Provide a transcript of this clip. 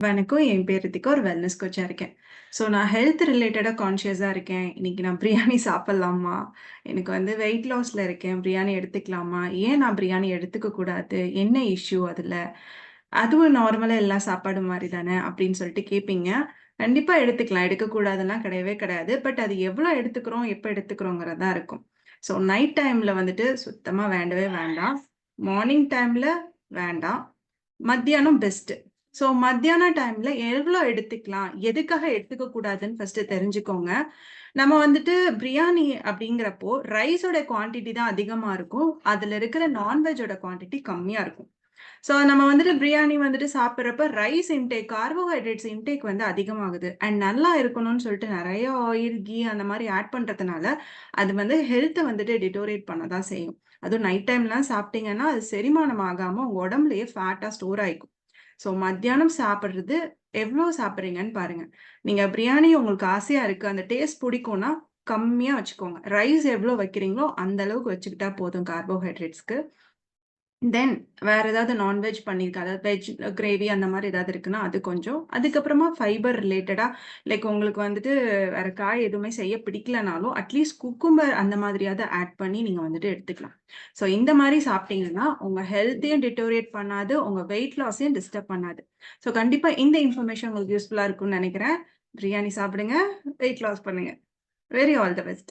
வணக்கம். என் பேர் ரித்திகா. ஒரு வெல்னஸ் கோச்சாக இருக்கேன். ஸோ நான் ஹெல்த் ரிலேட்டடாக கான்ஷியஸாக இருக்கேன். இன்னைக்கு நான் பிரியாணி சாப்பிட்லாமா எனக்கு வந்து வெயிட் லாஸில் இருக்கேன். பிரியாணி எடுத்துக்கலாமா? ஏன் நான் பிரியாணி எடுத்துக்கக்கூடாது என்ன இஷ்யூ அதில் அதுவும் நார்மலாக எல்லா சாப்பாடு மாதிரி தானே அப்படின்னு சொல்லிட்டு கேட்பீங்க. கண்டிப்பாக எடுத்துக்கலாம். எடுக்கக்கூடாதுலாம் கிடையவே கிடையாது. பட் அது எவ்வளோ எடுத்துக்கிறோம், எப்போ எடுத்துக்கிறோங்கிறதா இருக்கும். ஸோ நைட் டைமில் வந்துட்டு சுத்தமாக வேண்டவே வேண்டாம். மார்னிங் டைமில் வேண்டாம். மத்தியானம் பெஸ்ட்டு. ஸோ மத்தியான டைம்ல எவ்வளோ எடுத்துக்கலாம்? எதுக்காக எடுத்துக்க கூடாதுன்னு ஃபர்ஸ்ட் தெரிஞ்சுக்கோங்க. நம்ம வந்துட்டு பிரியாணி அப்படிங்கிறப்போ, ரைஸோட குவான்டிட்டி தான் அதிகமா இருக்கும். அதுல இருக்கிற நான்வெஜ்ஜோட குவான்டிட்டி கம்மியா இருக்கும். ஸோ நம்ம வந்துட்டு பிரியாணி வந்துட்டு சாப்பிட்றப்ப ரைஸ் இன்டேக், கார்போஹைட்ரேட்ஸ் இன்டேக் வந்து அதிகமாகுது. அண்ட் நல்லா இருக்கணும்னு சொல்லிட்டு நிறைய ஆயில், கீ அந்த மாதிரி ஆட் பண்ணுறதுனால அது வந்து ஹெல்த்தை வந்துட்டு டிட்டோரேட் பண்ண தான் செய்யும். அதுவும் நைட் டைம்லாம் சாப்பிட்டீங்கன்னா, அது செரிமானம் ஆகாமல் உடம்புலயே ஃபேட்டாக ஸ்டோர் ஆகிக்கும் ஸோ மத்தியானம் சாப்பிடுறது எவ்வளோ சாப்பிடுறீங்கன்னு பாருங்க. நீங்க பிரியாணி உங்களுக்கு ஆசையா இருக்கு, அந்த டேஸ்ட் புடிக்கும்னா, கம்மியா வச்சுக்கோங்க. ரைஸ் எவ்வளோ வைக்கிறீங்களோ, அந்த அளவுக்கு வச்சுக்கிட்டா போதும் கார்போஹைட்ரேட்ஸ்க்கு. தென் வேற ஏதாவது நான்வெஜ் பண்ணியிருக்கேன். அதாவது வெஜ் கிரேவி அந்த மாதிரி ஏதாவது இருக்குன்னா, அது கொஞ்சம். அதுக்கப்புறமா ஃபைபர் ரிலேட்டடா லைக் உங்களுக்கு வந்துட்டு வேற காய் எதுவுமே செய்ய பிடிக்கலனாலும், அட்லீஸ்ட் குக்கும்பர் அந்த மாதிரியாவது ஆட் பண்ணி நீங்க வந்துட்டு எடுத்துக்கலாம். ஸோ இந்த மாதிரி சாப்பிட்டீங்கன்னா, உங்க ஹெல்த்தையும் டிட்டோரியேட் பண்ணாது, உங்க வெயிட் லாஸையும் டிஸ்டர்ப் பண்ணாது. ஸோ கண்டிப்பா இந்த இன்ஃபர்மேஷன் உங்களுக்கு யூஸ்ஃபுல்லா இருக்கும்னு நினைக்கிறேன் பிரியாணி சாப்பிடுங்க, வெயிட் லாஸ் பண்ணுங்க. Very all the best.